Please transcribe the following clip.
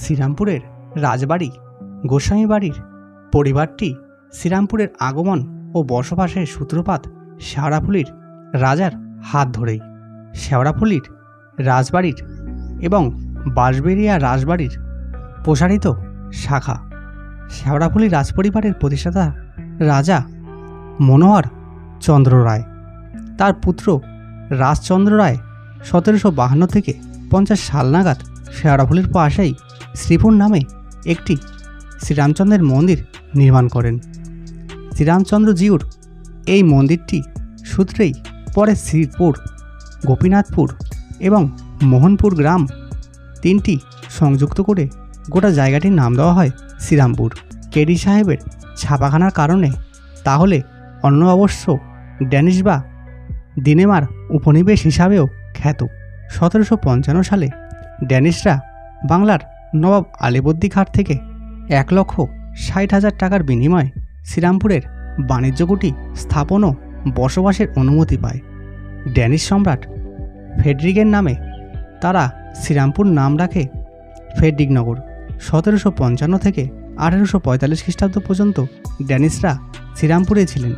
শ্রীরামপুরের রাজবাড়ি গোস্বামী বাড়ির পরিবারটি শ্রীরামপুরের আগমন ও বসবাসের সূত্রপাত শেওড়াফুলির রাজার হাত ধরেই। শেওড়াফুলির রাজবাড়ির এবং বাঁশবেরিয়া রাজবাড়ির প্রসারিত শাখা। শেওড়াফুলি রাজপরিবারের প্রতিষ্ঠাতা রাজা মনোহর চন্দ্র রায়। তার পুত্র রাজচন্দ্র রায় সতেরোশো বাহান্ন থেকে পঞ্চাশ সাল নাগাদ শেওড়াফুলির পাশেই শ্রীপুর নামে একটি শ্রীরামচন্দ্রের মন্দির নির্মাণ করেন। শ্রীরামচন্দ্র জিউর এই মন্দিরটি সূত্রেই পরে শ্রীপুর, গোপীনাথপুর এবং মোহনপুর গ্রাম তিনটি সংযুক্ত করে গোটা জায়গাটির নাম দেওয়া হয় শ্রীরামপুর। কেডি সাহেবের ছাপাখানার কারণে তাহলে অন্য অবশ্য ড্যানিশ বা দিনেমার উপনিবেশ হিসাবেও খ্যাত। সতেরোশো পঞ্চান্ন সালে ড্যানিশরা বাংলার নবাব আলিবর্দী খাট থেকে এক লক্ষ ষাট হাজার টাকার বিনিময়ে শ্রীরামপুরের বাণিজ্য কুটি স্থাপন ও বসবাসের অনুমতি পায়। ড্যানিশ সম্রাট ফেডরিকের নামে তারা শ্রীরামপুর নাম রাখে ফেডরিকনগর সতেরোশো পঞ্চান্ন থেকে আঠেরোশো পঁয়তাল্লিশ খ্রিস্টাব্দ পর্যন্ত ড্যানিশরা শ্রীরামপুরে ছিলেন।